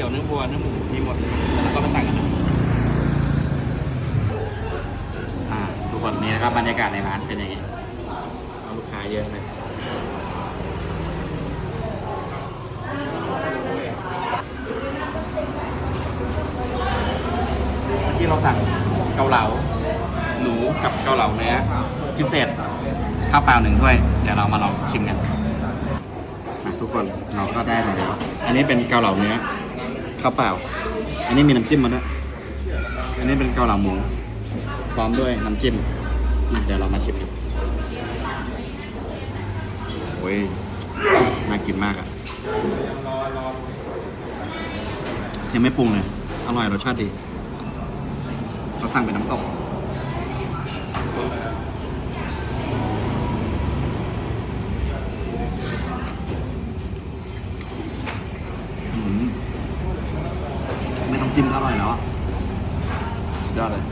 ตี๋ยวเนื้อวัวเนื้อหมูมีหมดแล้วก็มาสั่งกันนะอ่าทุกคนนี้นะครับบรรยากาศในร้านเป็นอย่างนี้เอาลูกค้าเยอะเลยที่เราสั่งเกาเหลาหนูกับเกาเหลาเนื้อพิเศษข้าวเปล่าหนึ่งถ้วย เดี๋ยวเรามาลองชิมกันทุกคนเราก็ได้มาแล้วอันนี้เป็นเกาเหลาเนื้อ ข้าวเปล่า อันนี้มีน้ำจิ้มมาด้วยอันนี้เป็นเกาเหลาหมู พร้อมด้วยน้ำจิ้มเดี๋ยวเรามาชิมกันโอ้ยน่ากินมากอะ ยังไม่ปรุงเลย อร่อยรสชาติดีเราสั่งเป็นน้ำตก อืมไม่ต้อง จิ้มอร่อยแล้วอะยอดเลย